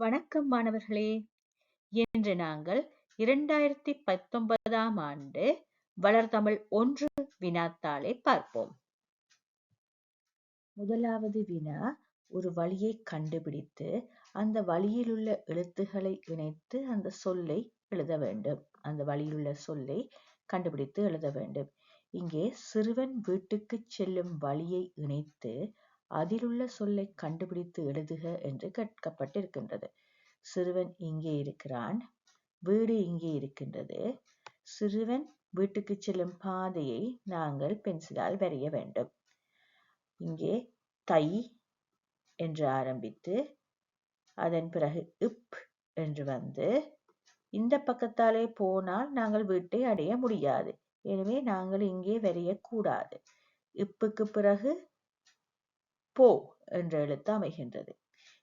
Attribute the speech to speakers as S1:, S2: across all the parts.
S1: வணக்கம் மாணவர்களே. இன்று நாங்கள் இரண்டாயிரத்தி பத்தொன்பதாம் ஆண்டு வளர்தமிழ் ஒன்று வினாத்தாளை பார்ப்போம். முதலாவது வினா ஒரு வழியை கண்டுபிடித்து அந்த வழியிலுள்ள எழுத்துக்களை இணைத்து அந்த சொல்லை எழுத வேண்டும். அந்த வழியிலுள்ள சொல்லை கண்டுபிடித்து எழுத வேண்டும். இங்கே சிறுவன் வீட்டுக்கு செல்லும் வழியை இணைத்து அதிலுள்ள சொல்லை கண்டுபிடித்து எழுதுக என்று கேட்கப்பட்டிருக்கின்றது. சிறுவன் இங்கே இருக்கிறான் வீடு இங்கே இருக்கின்றது. சிறுவன் வீட்டுக்கு செல்லும் பாதையை நாங்கள் பென்சிலால் வரைய வேண்டும். இங்கே தை என்று ஆரம்பித்து அதன் பிறகு இப் என்று வந்து இந்த பக்கத்தாலே போனால் நாங்கள் வீட்டை அடைய முடியாது. எனவே நாங்கள் இங்கே வரையக்கூடாது இப்புக்கு பிறகு போ என்ற எழுத்து அமைகின்றது.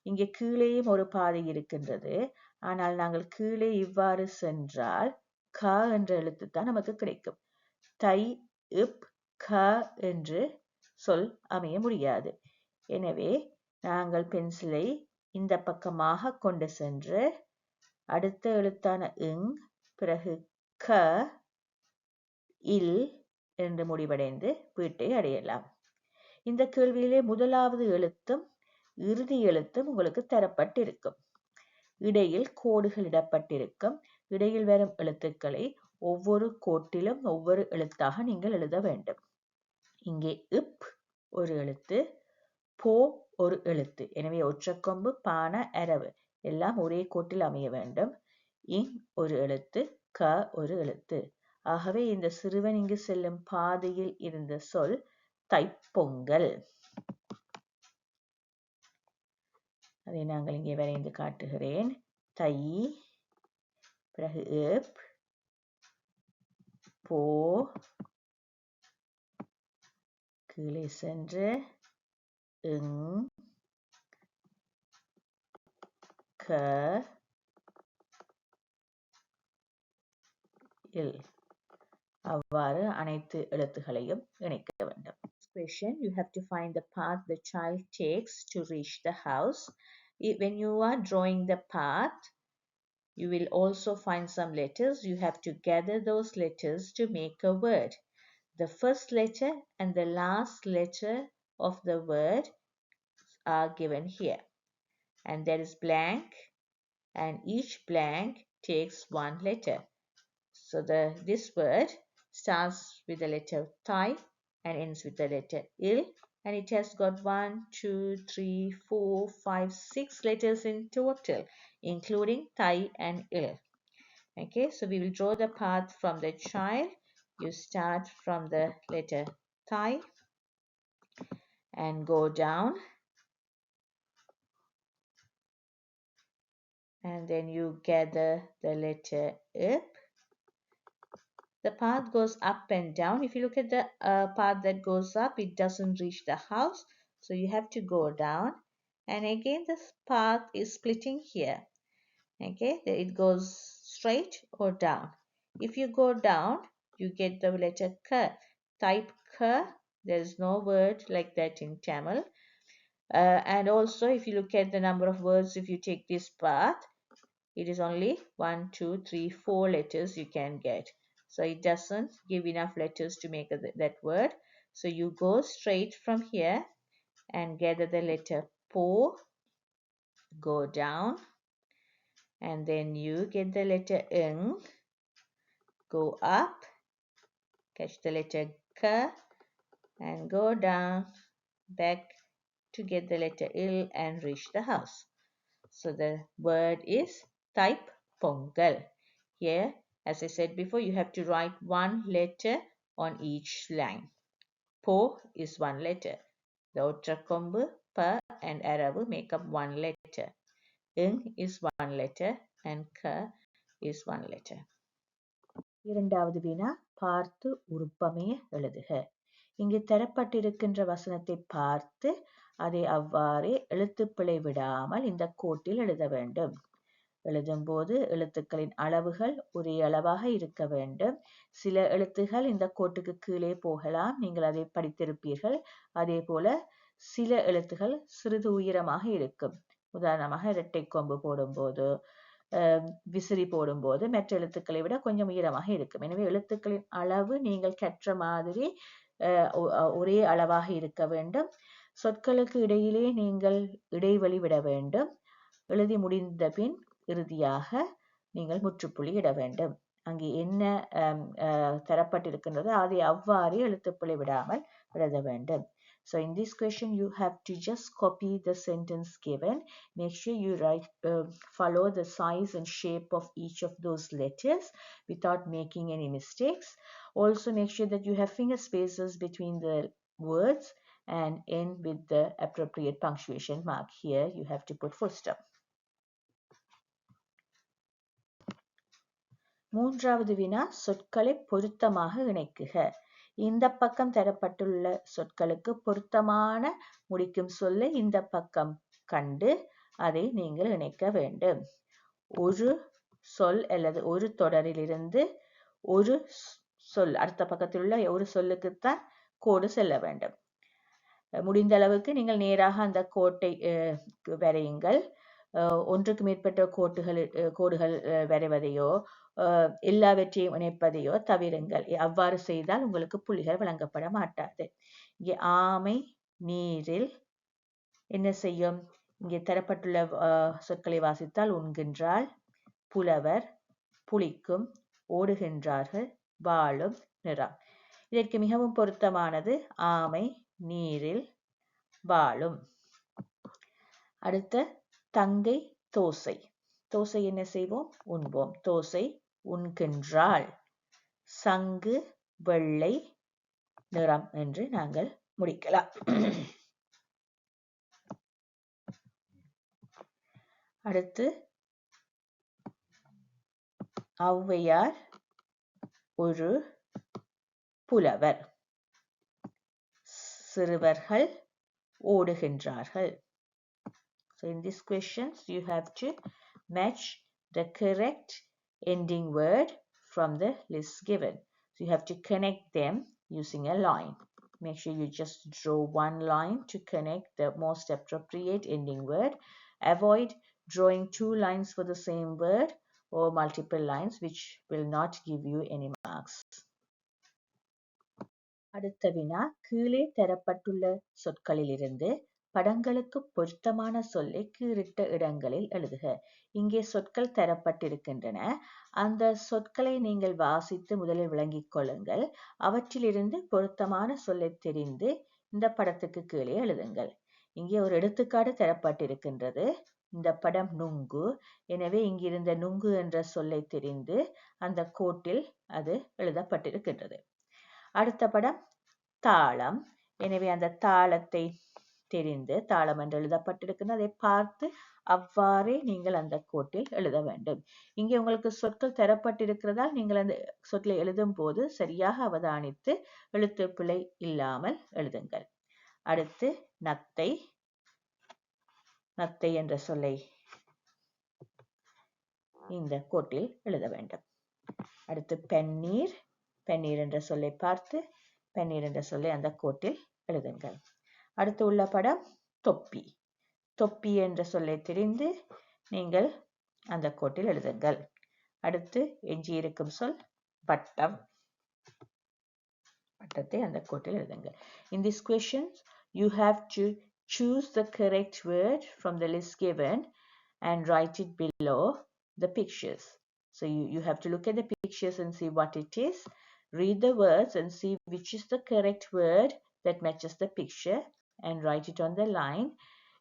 S1: இங்கே கீழேயும் ஒரு பாதை இருக்கின்றது. ஆனால் நாங்கள் கீழே இவ்வாறு சென்றால் க என்ற எழுத்து தான் நமக்கு கிடைக்கும். தை இப் க என்று சொல் அமைய முடியாது. எனவே நாங்கள் பென்சிலை இந்த பக்கமாக கொண்டு சென்று அடுத்த எழுத்தான இங் பிறகு க இல் என்று முடிவடைந்து வீட்டை அடையலாம். இந்த கேள்வியிலே முதலாவது எழுத்தும் இறுதி எழுத்தும் உங்களுக்கு தரப்பட்டிருக்கும். இடையில் கோடுகள் இடப்பட்டிருக்கும். இடையில் வரும் எழுத்துக்களை ஒவ்வொரு கோட்டிலும் ஒவ்வொரு எழுத்தாக நீங்கள் எழுத வேண்டும். இங்கே இப் ஒரு எழுத்து போ ஒரு எழுத்து. எனவே ஒற்றக்கொம்பு பான அரவு எல்லாம் ஒரே கோட்டில் அமைய வேண்டும். இங் ஒரு எழுத்து க ஒரு எழுத்து. ஆகவே இந்த சிறுவன் இங்கு செல்லும் பாதையில் இருந்த சொல் தைப்பொங்கல். அதை நாங்கள் இங்கே வரைந்து காட்டுகிறேன். தை பிறகு ஏப் போ கீழே சென்று இங் க இல். அவ்வாறு அனைத்து எழுத்துகளையும் இணைக்க வேண்டும். Question you have to find the path the child takes to reach the house. When you are drawing the path you will also find some letters. You have to gather those letters to make a word. The first letter and the last letter of the word are given here. And there is blank and each blank takes one letter. So the this word starts with the letter thai and ends with the letter il and it has got one two three four five six letters in total including thai and il okay so we will draw the path from the child. You start from the letter thai and go down. And then you gather the letter up the path goes up and down. If you look at the uh, path that goes up it doesn't reach the house. So you have to go down. And again this path is splitting here. Okay it goes straight or down. If you go down you get the letter k. Type k. There's no word like that in tamil. Uh, and also if you look at the number of words if you take this path it is only one two three four letters you can get so it doesn't give enough letters to make that word. So you go straight from here and gather the letter po go down and then you get the letter ng go up catch the letter k and go down back to get the letter il and reach the house. So the word is type pongal here as I said before, you have to write one letter on each line. Po is one letter. The Otrakombu, Pa and Arabu make up one letter. Ng is one letter and Ka is one letter. இரண்டாவது வினா பார்த்து உருப்பமைய எழுதுக இங்கு தரப்பட்டிருக்கின்ற வசனத்தை பார்த்து அதை அவ்வாறே எழுத்துப்பிழை விடாமல் இந்த கோட்டில் எழுத வேண்டும் எழுதும்போது எழுத்துக்களின் அளவுகள் ஒரே அளவாக இருக்க வேண்டும். சில எழுத்துகள் இந்த கோட்டுக்கு கீழே போகலாம். நீங்கள் அதை படித்திருப்பீர்கள். அதே போல சில எழுத்துகள் சிறிது உயரமாக இருக்கும். உதாரணமாக இரட்டை கொம்பு போடும்போது விசிறி போடும்போது மற்ற எழுத்துக்களை விட கொஞ்சம் உயரமாக இருக்கும். எனவே எழுத்துக்களின் அளவு நீங்கள் கற்ற மாதிரி ஒரே அளவாக இருக்க வேண்டும். சொற்களுக்கு இடையிலே நீங்கள் இடைவெளி விட வேண்டும். எழுதி முடிந்த பின் இறுதியாக நீங்கள் முற்றுப்புள்ளி இட வேண்டும் அங்கே என்ன அம், அஹ், தரப்பட்டிருக்கின்றதோ அதை அவ்வாறே எழுத்துப்பிழை விடாமல் எழுத வேண்டும் so in this question you have to just copy the sentence given make sure you write uh, follow the size and shape of each of those letters without making any mistakes also make sure that you have finger spaces between the words and end with the appropriate punctuation mark here you have to put full stop மூன்றாவது வினா சொற்களை பொருத்தமாக இணைக்குக. இந்த பக்கம் தரப்பட்டுள்ள சொற்களுக்கு பொருத்தமான முடிக்கும் சொல்லை இந்த பக்கம் கண்டு அதை நீங்கள் இணைக்க வேண்டும். ஒரு சொல் அல்லது ஒரு தொடரிலிருந்து ஒரு சொல் அடுத்த பக்கத்தில் உள்ள ஒரு சொல்லுக்குத்தான் கோடு செல்ல வேண்டும். முடிந்த அளவுக்கு நீங்கள் நேராக அந்த கோட்டை வரையுங்கள். ஒன்றுக்கு மேற்பட்ட கோட்டுகள் கோடுகள் அஹ், வரைவதையோ எல்லாவற்றையும் இணைப்பதையோ தவிருங்கள். அவ்வாறு செய்தால் உங்களுக்கு புள்ளிகள் வழங்கப்பட மாட்டாது. இங்கே ஆமை நீரில் என்ன செய்யும்? இங்கே தரப்பட்டுள்ள அஹ், சொற்களை வாசித்தால் உண்கின்றாள் புலவர் புளிக்கும் ஓடுகின்றார்கள் வாழும் நிறம். இதற்கு மிகவும் பொருத்தமானது ஆமை நீரில் வாழும் அடுத்த தங்கை தோசை. தோசை என்ன செய்வோம்? உண்போம். தோசை உண்கின்றாள். சங்கு வெள்ளை நிறம் என்று நாங்கள் முடிக்கலாம். அடுத்து ஔவையார் ஒரு புலவர். சிறுவர்கள் ஓடுகின்றார்கள். So in these questions, you have to match the correct ending word from the list given. So you have to connect them using a line. Make sure you just draw one line to connect the most appropriate ending word. Avoid drawing two lines for the same word or multiple lines which will not give you any marks. அடுத்த வினா கீழே தரப்பட்டுள்ள சொற்களிலிருந்து படங்களுக்கு பொருத்தமான சொல்லை கீழிட்ட இடங்களில் எழுதுக. இங்கே சொற்கள் தரப்பட்டிருக்கின்றன. அந்த சொற்களை நீங்கள் வாசித்து முதலில் விளங்கிக் கொள்ளுங்கள். அவற்றிலிருந்து பொருத்தமான சொல்லை தெரிந்து இந்த படத்துக்கு கீழே எழுதுங்கள். இங்கே ஒரு எடுத்துக்காடு தரப்பட்டிருக்கின்றது. இந்த படம் நுங்கு. எனவே இங்கிருந்த நுங்கு என்ற சொல்லை தெரிந்து அந்த கோட்டில் அது எழுதப்பட்டிருக்கின்றது. அடுத்த படம் தாளம். எனவே அந்த தாளத்தை தெரிந்து தாளம் என்று எழுதப்பட்டிருக்கிறது அதை பார்த்து அவ்வாறே நீங்கள் அந்த கோட்டில் எழுத வேண்டும். இங்கே உங்களுக்கு சொற்கள் தரப்பட்டிருக்கிறதால் நீங்கள் அந்த சொற்களை எழுதும் போது சரியாக அவதானித்து எழுத்து பிழை இல்லாமல் எழுதுங்கள். அடுத்து நத்தை நத்தை என்ற சொல்லை இந்த கோட்டில் எழுத வேண்டும். அடுத்து பெண்ணீர் பெண்ணீர் என்ற சொல்லை பார்த்து பெண்ணீர் என்ற சொல்லை அந்த கோட்டில் எழுதுங்கள். அடுத்து உள்ள படம் தொப்பி தொப்பி என்ற சொல்லை தெரிந்து நீங்கள் அந்த கோட்டில் எழுதுங்கள் அடுத்து எஞ்சியிருக்கும் சொல் வட்டம் வட்டத்தை அந்த கோட்டில் எழுதுங்கள் in this question you have to choose the correct word from the list given and write it below the pictures so you, you have to look at the pictures and see what it is read the words and see which is the correct word that matches the picture and write it on the line.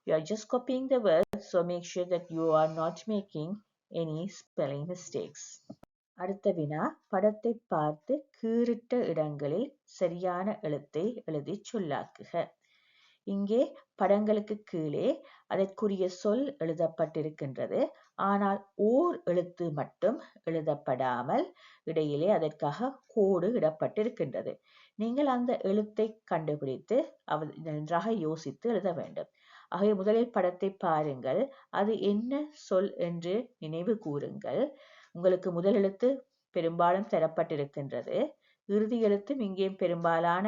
S1: You are just copying the words so make sure that you are not making any spelling mistakes. அடுத்த வினா படத்தை பார்த்து கீறிட்ட இடங்களில் சரியான எழுத்தை எழுதி சொல்லாக்குக. இங்கே படங்களுக்கு கீழே அதற்குரிய சொல் எழுதப்பட்டிருக்கின்றது. ஆனால் ஓர் எழுத்து மட்டும் எழுதப்படாமல் இடையிலே அதற்காக கோடு இடப்பட்டிருக்கின்றது. நீங்கள் அந்த எழுத்தை கண்டுபிடித்து அவ நன்றாக யோசித்து எழுத வேண்டும். ஆகவே முதலில் படத்தை பாருங்கள். அது என்ன சொல் என்று நினைவு கூறுங்கள். உங்களுக்கு முதல் எழுத்து பெரும்பாலும் தரப்பட்டிருக்கின்றது. இறுதி எழுத்தும் இங்கே பெரும்பாலான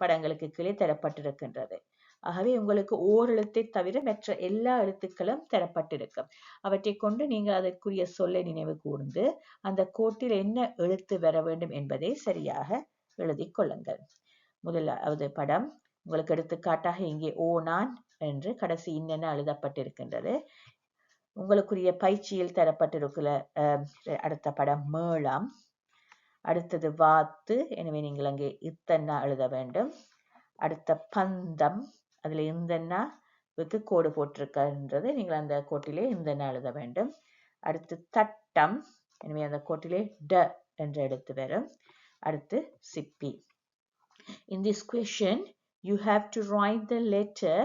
S1: படங்களுக்கு கீழே தரப்பட்டிருக்கின்றது. ஆகவே உங்களுக்கு ஓர் எழுத்தை தவிர மற்ற எல்லா எழுத்துக்களும் தரப்பட்டிருக்கும். அவற்றை கொண்டு நீங்கள் அதற்குரிய சொல்லை நினைவு கூர்ந்து அந்த கோட்டில் என்ன எழுத்து வர வேண்டும் என்பதை சரியாக எழுதிக் கொள்ளுங்கள். முதலாவது படம் உங்களுக்கு எடுத்துக்காட்டாக இங்கே ஓ நான் என்று கடைசி இன்னென்ன எழுதப்பட்டிருக்கின்றது. உங்களுக்குரிய பயிற்சியில் தரப்பட்டிருக்கிற அஹ், அடுத்த படம் மேளம். அடுத்தது வாத்து எனவே நீங்கள் அங்கே இத்தன்னா எழுத வேண்டும். அடுத்த பந்தம் அதுல இந்தன்னாவுக்கு கோடு போட்டிருக்கின்றது நீங்கள் அந்த கோட்டிலே இந்தன்னா எழுத வேண்டும். அடுத்து தட்டம் எனவே அந்த கோட்டிலே ட என்று எடுத்து வரும். அடுத்து சிப்பி in this question you have to write the letter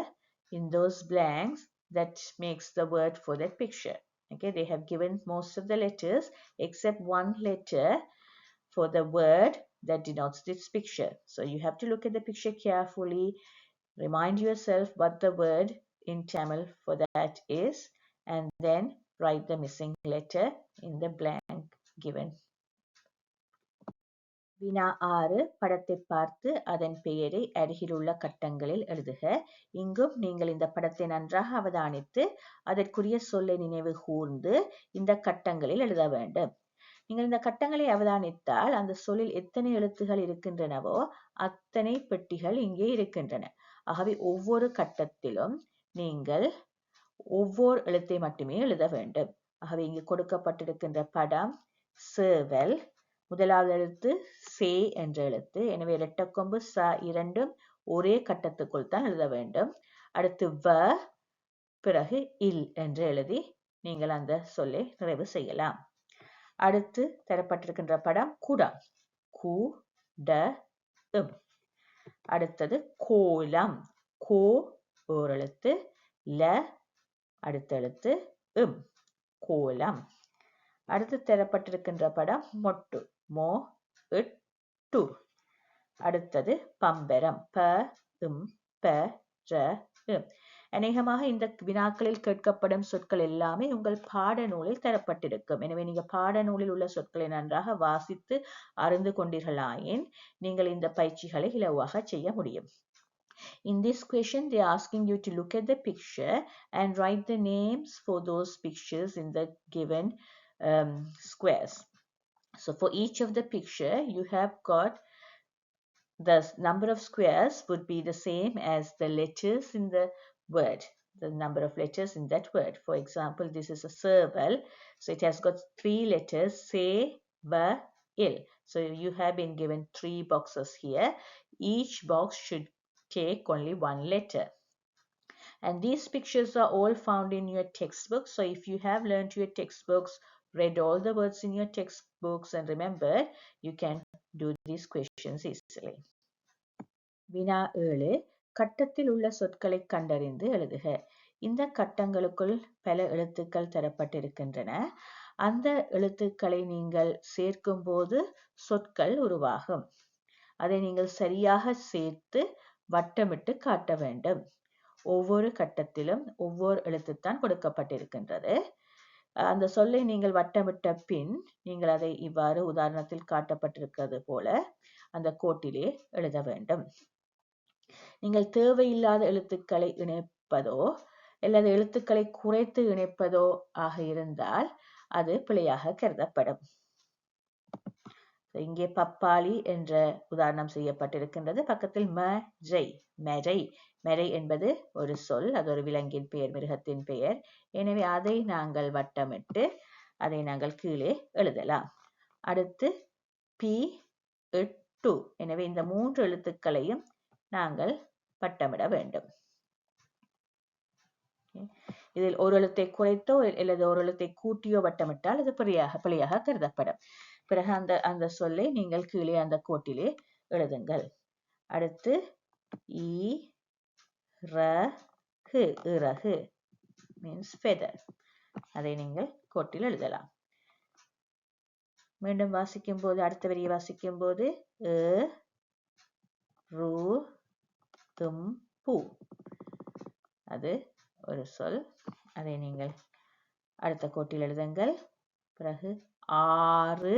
S1: in those blanks that makes the word for that picture okay they have given most of the letters except one letter for the word that denotes this picture so you have to look at the picture carefully remind yourself what the word in tamil for that is and then write the missing letter in the blank given வினா ஆறு படத்தை பார்த்து அதன் பெயரை அருகிலுள்ள கட்டங்களில் எழுதுக. இங்கும் நீங்கள் இந்த படத்தை நன்றாக அவதானித்து அதற்குரிய சொல்லை நினைவு கூர்ந்து இந்த கட்டங்களில் எழுத வேண்டும். நீங்கள் இந்த கட்டங்களை அவதானித்தால் அந்த சொல்லில் எத்தனை எழுத்துகள் இருக்கின்றனவோ அத்தனை பெட்டிகள் இங்கே இருக்கின்றன. ஆகவே ஒவ்வொரு கட்டத்திலும் நீங்கள் ஒவ்வொரு எழுத்தை மட்டுமே எழுத வேண்டும். ஆகவே இங்கு கொடுக்கப்பட்டிருக்கின்ற படம் சேவல் முதலாவது எழுத்து சே என்ற எழுத்து. எனவே இரட்டக்கொம்பு ச இரண்டும் ஒரே கட்டத்துக்குள் தான் எழுத வேண்டும். அடுத்து வ பிறகு இல் என்று எழுதி நீங்கள் அந்த சொல்லை நிறைவு செய்யலாம். அடுத்து தரப்பட்டிருக்கின்ற படம் குடம். கு ட இம் அடுத்தது கோலம். கோ ஓர் எழுத்து ல அடுத்த எழுத்து இம் கோலம். அடுத்து தரப்பட்டிருக்கின்ற படம் மொட்டு. மோ இட் டு அடுத்தது பம்பரம். ப இம் ப ர இம் அநேகமாக இந்த வினாக்களில் கேட்கப்படும் சொற்கள் எல்லாமே உங்கள் பாடநூலில் தரப்பட்டிருக்கும். எனவே நீங்கள் பாடநூலில் உள்ள சொற்களை நன்றாக வாசித்து அறிந்து கொண்டீர்களாயின் நீங்கள் இந்த பயிற்சிகளை இலவாக செய்ய முடியும். In this question, they're asking you to look at the picture and write the names for those pictures in the given um, squares. So for each of the picture, you have got the number of squares would be the same as the letters in the word, the number of letters in that word. For example, this is a serval, so it has got three letters, se, va, il. So you have been given three boxes here. Each box should take only one letter. And these pictures are all found in your textbook. So if you have learned your textbooks, read all the words in your textbooks and remember, you can do these questions easily. வினா ஏழு கட்டத்தில் உள்ள சொற்களை கண்டறிந்து எழுதுக. இந்த கட்டங்களுக்குள் பல எழுத்துக்கள் தரப்பட்டிருக்கின்றன. அந்த எழுத்துக்களை நீங்கள் சேர்க்கும் போது சொற்கள் உருவாகும். அதை நீங்கள் சரியாக சேர்த்து வட்டமிட்டு காட்ட வேண்டும். ஒவ்வொரு கட்டத்திலும் ஒவ்வொரு எழுத்துத்தான் கொடுக்கப்பட்டிருக்கின்றது. அந்த சொல்லை நீங்கள் வட்டமிட்ட பின் நீங்கள் அதை இவ்வாறு உதாரணத்தில் காட்டப்பட்டிருக்கிறது போல அந்த கோட்டிலே எழுத வேண்டும். நீங்கள் தேவையில்லாத எழுத்துக்களை இணைப்பதோ அல்லது எழுத்துக்களை குறைத்து இணைப்பதோ ஆக இருந்தால் அது பிழையாக கருதப்படும். இங்கே பப்பாளி என்ற உதாரணம் செய்யப்பட்டிருக்கின்றது. பக்கத்தில் ம ஜெய் மெரை மெரை என்பது ஒரு சொல் அது ஒரு விலங்கின் பெயர் மிருகத்தின் பெயர். எனவே அதை நாங்கள் வட்டமிட்டு அதை நாங்கள் கீழே எழுதலாம். அடுத்து பி எட்டு. எனவே இந்த மூன்று எழுத்துக்களையும் நாங்கள் வட்டமிட வேண்டும். இதில் ஒரு எழுத்தை குறைத்தோ அல்லது ஒரு எழுத்தை கூட்டியோ வட்டமிட்டால் அது பிழையாக பிழையாக கருதப்படும். பிறகு அந்த அந்த சொல்லை நீங்கள் கீழே அந்த கோட்டிலே எழுதுங்கள். அடுத்து இ ரகு இறகு மீன்ஸ் ஃபெதர் அதை நீங்கள் கோட்டில் எழுதலாம். மீண்டும் வாசிக்கும் போது அடுத்த வரியை வாசிக்கும் போது ரு தும் பூ. அது ஒரு சொல். அதை நீங்கள் அடுத்த கோட்டில் எழுதுங்கள். பிறகு ஆறு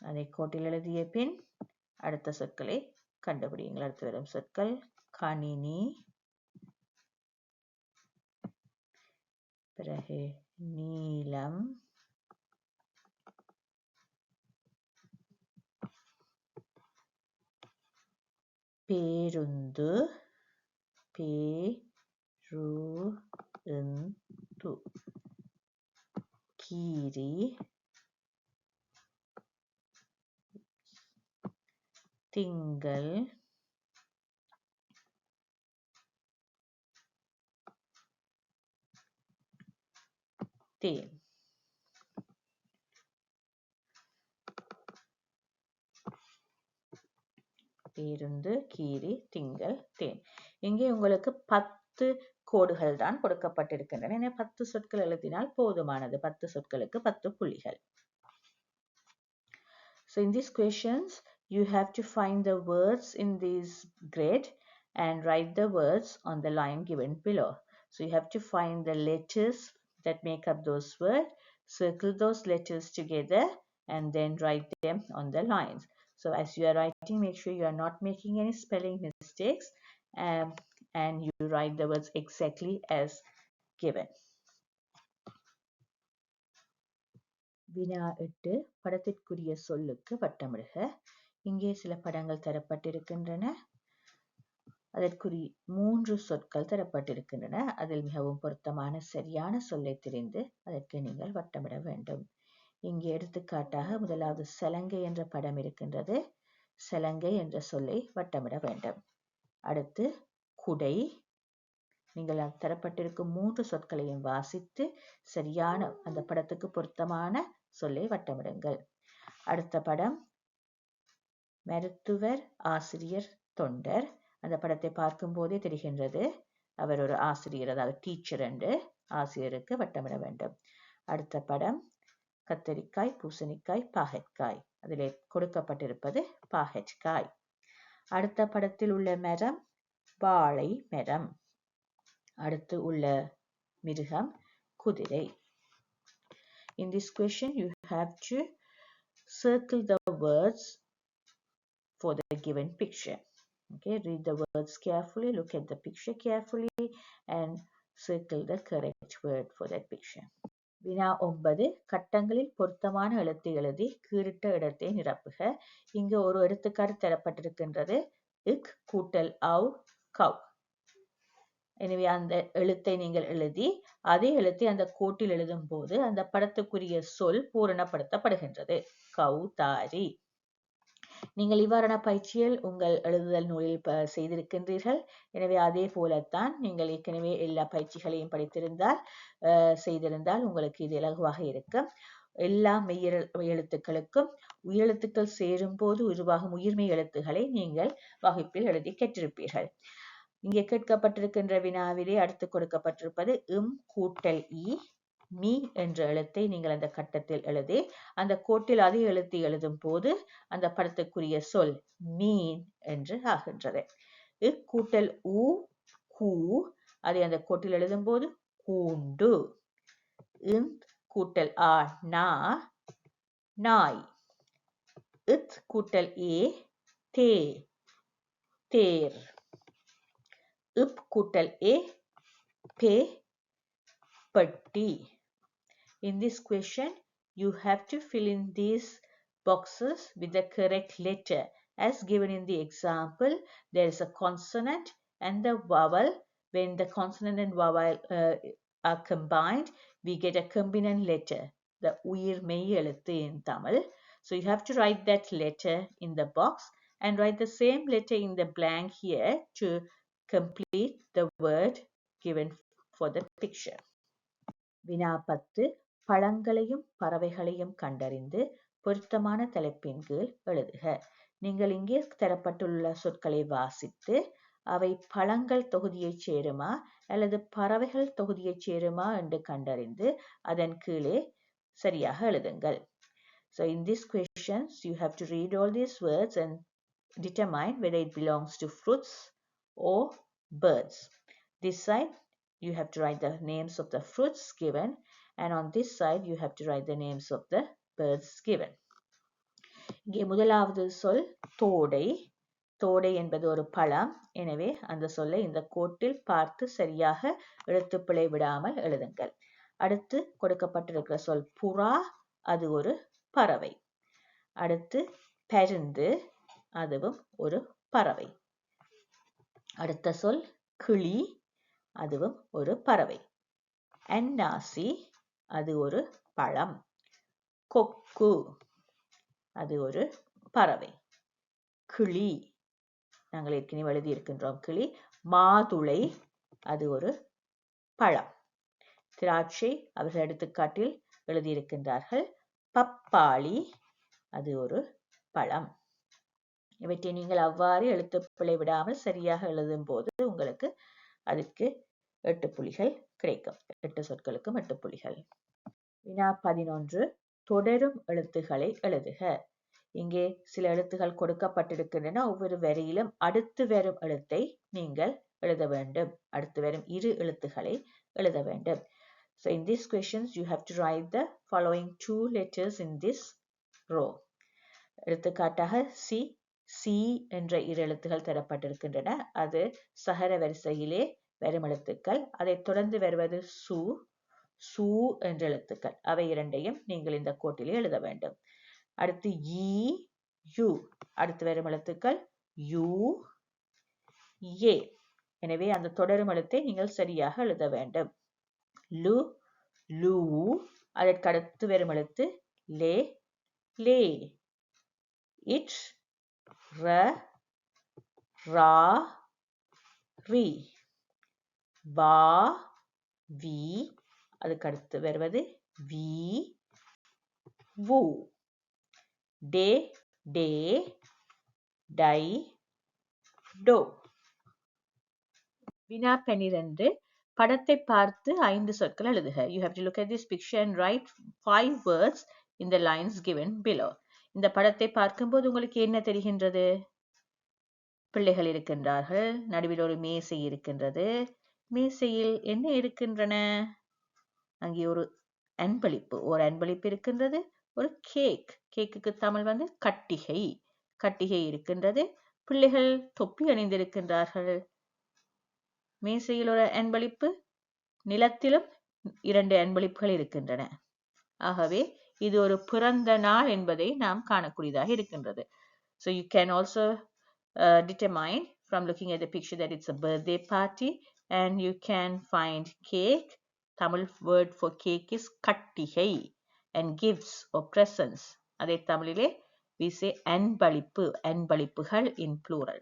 S1: அதை கோட்டில் எழுதிய பின் அடுத்த சொற்களை கண்டுபிடிங்கள் அடுத்து வரும் சொற்கள் கணினி. பிறகு நீலம் பேருந்து. பேருந்து. கீரி. திங்கள். தேன். பேருந்து கீரி திங்கள் தேன். இங்கே உங்களுக்கு பத்து கோடுகள் தான் கொடுக்கப்பட்டிருக்கின்றன. என பத்து சொற்கள் எழுதினால் போதுமானது. பத்து சொற்களுக்கு பத்து புள்ளிகள். So in these questions, you have to find the words in this grid and write the words on the line given below. So you have to find the letters that make up those words, circle those letters together and then write them on the lines. So as you are writing, make sure you are not making any spelling mistakes um, and you write the words exactly as given. வினா எட்டு படத்திற்குரிய சொல்லுக்கு வட்டமிடுக இங்கே சில படங்கள் தரப்பட்டிருக்கின்றன. அதற்குரிய மூன்று சொற்கள் தரப்பட்டிருக்கின்றன. அதில் மிகவும் பொருத்தமான சரியான சொல்லை தெரிந்து அதற்கு நீங்கள் வட்டமிட வேண்டும். இங்கே எடுத்துக்காட்டாக முதலாவது சலங்கை என்ற படம் இருக்கின்றது. சலங்கை என்ற சொல்லை வட்டமிட வேண்டும். அடுத்து குடை. நீங்கள் தரப்பட்டிருக்கும் மூன்று சொற்களையும் வாசித்து சரியான அந்த படத்துக்கு பொருத்தமான சொல்லை வட்டமிடுங்கள். அடுத்த படம் மருத்துவர் ஆசிரியர் தொண்டர். அந்த படத்தை பார்க்கும் போதே தெரிகின்றது. அவர் ஒரு ஆசிரியர் அதாவது டீச்சர் என்று ஆசிரியருக்கு வட்டமிட வேண்டும். அடுத்த படம் கத்தரிக்காய் பூசணிக்காய் பாகற்காய். அதிலே கொடுக்கப்பட்டிருப்பது பாகற்காய். அடுத்த படத்தில் உள்ள மரம் வாழை மரம். அடுத்து உள்ள மிருகம் குதிரை. In this question you have to circle the words for the given picture. Okay read the words carefully look at the picture carefully and circle the correct word for that picture. வினா ஒன்பது கட்டங்களில் பொருத்தமான எழுத்தை எழுதி கீறிட்ட இடத்தை நிரப்புக. இங்கு ஒரு எழுத்துக்காரு தரப்பட்டிருக்கின்றது. இக் கூட்டல் அவ் கவ். எனவே அந்த எழுத்தை நீங்கள் எழுதி அதே எழுத்தை அந்த கோட்டில் எழுதும் போது அந்த படத்துக்குரிய சொல் பூரணப்படுத்தப்படுகின்றது. கௌதாரி. நீங்கள் இவ்வாறான பயிற்சியில் உங்கள் எழுதுதல் நூலில் செய்திருக்கின்றீர்கள். எனவே அதே போலத்தான் நீங்கள் ஏற்கனவே எல்லா பயிற்சிகளையும் படித்திருந்தால் செய்திருந்தால் உங்களுக்கு இது இலகுவாக இருக்கும். எல்லா மெய்யெழு எழுத்துக்களுக்கும் உயிரெழுத்துக்கள் சேரும் போது உருவாகும் உயிர்மை எழுத்துக்களை நீங்கள் வகுப்பில் எழுதி கேட்டிருப்பீர்கள். இங்கே கேட்கப்பட்டிருக்கின்ற வினாவிலே அடுத்து கொடுக்கப்பட்டிருப்பது இம் கூட்டல் இ. மீ என்ற எழுத்தை நீங்கள் அந்த கட்டத்தில் எழுதி அந்த கோட்டில் அதே எழுத்து எழுதும் போது அந்த படத்துக்குரிய சொல் மீன் என்று ஆகின்றது. இக்கூட்டல் ஊ கூ அதை அந்த கோட்டில் எழுதும் போது கூண்டு. கூட்டல் ஆ நா நாய். இத் கூட்டல் ஏ தே தேர். இப் கூட்டல் ஏ பே பட்டி. In this question, you have to fill in these boxes with the correct letter. As given in the example, there is a consonant and the vowel. When the consonant and vowel uh, are combined, we get a combinant letter, the உயிர் மெய் எழுத்து in Tamil. So you have to write that letter in the box and write the same letter in the blank here to complete the word given for the picture. வினா பத்து பழங்களையும் பறவைகளையும் கண்டறிந்து பொருத்தமான தலைப்பின் கீழ் எழுதுக நீங்கள் இங்கே தரப்பட்டுள்ள சொற்களை வாசித்து அவை பழங்கள் தொகுதியைச் சேருமா அல்லது பறவைகள் தொகுதியைச் சேருமா என்று கண்டறிந்து அதன் கீழே சரியாக எழுதுங்கள் So in these questions, you have to read all these words and determine whether it belongs to fruits or birds. This side, you have to write the names of the fruits given and on this side you have to write the names of the birds given. இங்கே முதலாவது சொல் தோடை. தோடை என்பது ஒரு பழம். எனவே அந்த சொல்லை இந்த கோட்டில் பார்த்து சரியாக எழுத்துப்பிழை விடாமல் எழுதுங்கள். அடுத்து கொடுக்கப்பட்டிருக்கிற சொல் புறா. அது ஒரு பறவை. அடுத்து பருந்து. அதுவும் ஒரு பறவை. அடுத்த சொல் கிளி. அதுவும் ஒரு பறவை. அன்னாசி. அது ஒரு பழம். கொக்கு அது ஒரு பறவை. கிளி நாங்கள் ஏற்கனவே எழுதி இருக்கின்றோம் கிளி மாதுளை அது ஒரு பழம். திராட்சை அவர்கள் எடுத்துக்காட்டில் எழுதியிருக்கின்றார்கள். பப்பாளி அது ஒரு பழம். இவற்றை நீங்கள் அவ்வாறு எழுத்துப்பிழை விடாமல் சரியாக எழுதும் போது உங்களுக்கு அதுக்கு எட்டு புள்ளிகள் கிடைக்கும். எட்டு சொற்களுக்கும் எட்டு புள்ளிகள் வினா பதினொன்று. தொடரும் எழுத்துக்களை எழுதுக. இங்கே சில எழுத்துகள் கொடுக்கப்பட்டிருக்கின்றன. ஒவ்வொரு வரியிலும் அடுத்து வரும் எழுத்தை நீங்கள் எழுத வேண்டும். அடுத்து வரும் இரு எழுத்துக்களை எழுத வேண்டும். So in these questions you have to write the following two letters in this row. எடுத்துக்காட்டாக சி சி என்ற இரு எழுத்துகள் தரப்பட்டிருக்கின்றன. அது சகர வரிசையிலே வரும் எழுத்துக்கள். அதைத் தொடர்ந்து வருவது சு சு என்ற எழுத்துக்கள். அவை இரண்டையும் நீங்கள் இந்த கோட்டிலே எழுத வேண்டும். அடுத்து ஈ யு. அடுத்து வரும் எழுத்துக்கள் யு ஏ. எனவே அந்த தொடரும் எழுத்தை நீங்கள் சரியாக எழுத வேண்டும். லு லூ அதற்கு அடுத்து வரும் எழுத்து லே லே. இட் ர ரா ரி. வா வி அதுக்கு அடுத்து வருவது வி வு. டே டே டை டோ. வினா பனிரெண்டு படத்தை பார்த்து ஐந்து சொற்கள் எழுதுக. You have to look at this picture and write five words in the lines given below இந்த படத்தை பார்க்கும்போது உங்களுக்கு என்ன தெரிகின்றது? பிள்ளைகள் இருக்கின்றார்கள் நடுவில் ஒரு மேசை இருக்கின்றது. மேசையில் என்ன இருக்கின்றன? அங்கே ஒரு அன்பளிப்பு ஒரு அன்பளிப்பு இருக்கின்றது. ஒரு கேக் கேக்குக்கு தமிழ் வந்து கட்டிகை கட்டிகை இருக்கின்றது. பிள்ளைகள் தொப்பி அணிந்திருக்கின்றார்கள். மேசையில் ஒரு அன்பளிப்பு நிலத்திலும் இரண்டு அன்பளிப்புகள் இருக்கின்றன. ஆகவே இது ஒரு பிறந்த நாள் என்பதை நாம் காணக்கூடியதாக இருக்கின்றது. So you can also determine from looking looking at the picture that it's a birthday and you can find cake. Tamil word for cake is kattigai and gifts or presents. அதை தமிழிலே we say அன்பளிப்பு அன்பளிப்புகள் in plural.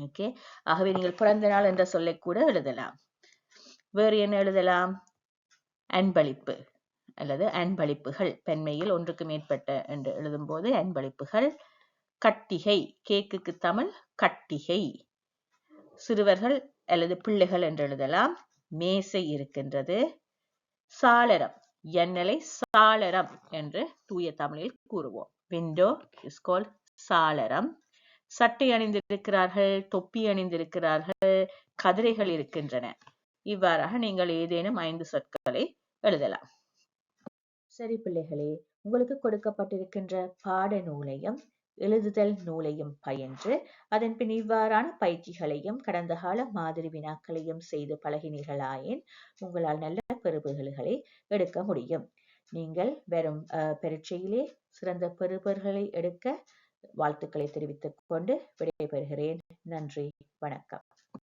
S1: Okay ஆகவே நீங்கள் பிறந்த நாள் என்ற சொல்லை கூட எழுதலாம். வேறு என்ன எழுதலாம்? அன்பளிப்பு அல்லது அன்பளிப்புகள். பெண்மையில் ஒன்றுக்கு மேற்பட்ட என்று எழுதும்போது அன்பளிப்புகள். கட்டிகை கேக்குக்கு தமிழ் கட்டிகை. சிறுவர்கள் அல்லது பிள்ளைகள் என்று எழுதலாம். மேசை இருக்கின்றது. சாளரம் எண்ணலை சாளரம் என்று தூய தமிழில் கூறுவோம். விண்டோ இஸ் கால் சாளரம். சட்டை அணிந்திருக்கிறார்கள் தொப்பி அணிந்திருக்கிறார்கள் கதிரைகள் இருக்கின்றன. இவ்வாறாக நீங்கள் ஏதேனும் ஐந்து சொற்களை எழுதலாம். சரி பிள்ளைகளே உங்களுக்கு கொடுக்கப்பட்டிருக்கின்ற பாட நூலையும் எழுதுதல் நூலையும் பயின்று அதன் பின் இவ்வாறான பயிற்சிகளையும் கடந்த கால மாதிரி வினாக்களையும் செய்து பழகினீர்களாயின் உங்களால் நல்ல பெறுபேறுகளை எடுக்க முடியும். நீங்கள் வெறும் பரீட்சையிலே சிறந்த பெறுபேறுகளை எடுக்க வாழ்த்துக்களை தெரிவித்துக் கொண்டு விடைபெறுகிறேன். நன்றி. வணக்கம்.